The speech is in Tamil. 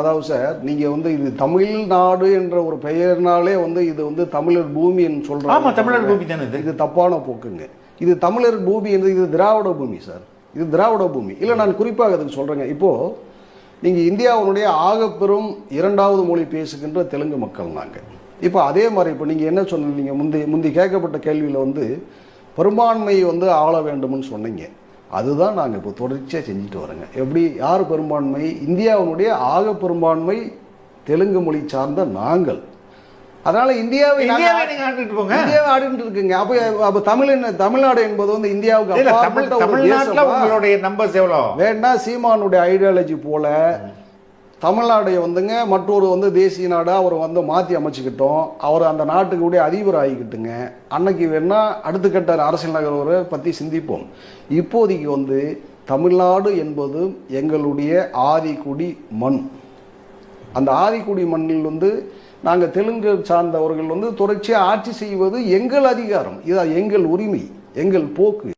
அதாவது சார் நீங்க வந்து இது தமிழ்நாடு என்ற ஒரு பெயர்னாலே வந்து இது வந்து தமிழர் பூமின்னு ஆமா சொல்றாங்க தமிழ்நாடு பூமி தானே இது? தப்பான போக்குங்க. இது தமிழர் பூமி என்று இது திராவிட பூமி சார். இது திராவிட பூமி. இல்லை நான் குறிப்பாக அதுக்கு சொல்றேங்க. இப்போ நீங்க இந்தியாவினுடைய ஆகப்பெரும் இரண்டாவது மொழி பேசுகின்ற தெலுங்கு மக்கள் நாங்க. இப்போ அதே மாதிரி இப்போ நீங்க என்ன சொன்னீங்க? முந்தி முந்தி கேட்கப்பட்ட கேள்வியில வந்து பெரும்பான்மை வந்து ஆள வேண்டும்னு சொன்னீங்க. அதுதான் நாங்கள் இப்போ தொடர்ச்சியாக செஞ்சுட்டு வரோங்க. எப்படி யார் பெரும்பான்மை? இந்தியாவினுடைய ஆக பெரும்பான்மை தெலுங்கு மொழி சார்ந்த நாங்கள். அதனால இந்தியாவை இந்தியாவை ஆடிட்டு இருக்குங்க. அப்ப அப்ப தமிழ் என்ன தமிழ்நாடு என்பது வந்து இந்தியாவுக்கு தமிழ்நாட்டுல? உங்களுடைய நம்பர்ஸ் எவ்வளோ? வேணா சீமானுடைய ஐடியாலஜி போல தமிழ்நாடை வந்துங்க மற்றொரு வந்து தேசிய நாடாக அவர் வந்து மாற்றி அமைச்சுக்கிட்டோம். அவர் அந்த நாட்டுக்குடைய அதிபர் ஆகிக்கிட்டுங்க. அன்னைக்கு வேணா அடுத்த கட்ட அரசியல் நகர்வரை பற்றி சிந்திப்போம். இப்போதைக்கு வந்து தமிழ்நாடு என்பது எங்களுடைய ஆதிக்குடி மண். அந்த ஆதிக்குடி மண்ணில் வந்து நாங்கள் தெலுங்கு சார்ந்தவர்கள் வந்து தொடர்ச்சியாக ஆட்சி செய்வது எங்கள் அதிகாரம். இது எங்கள் உரிமை எங்கள் போக்கு.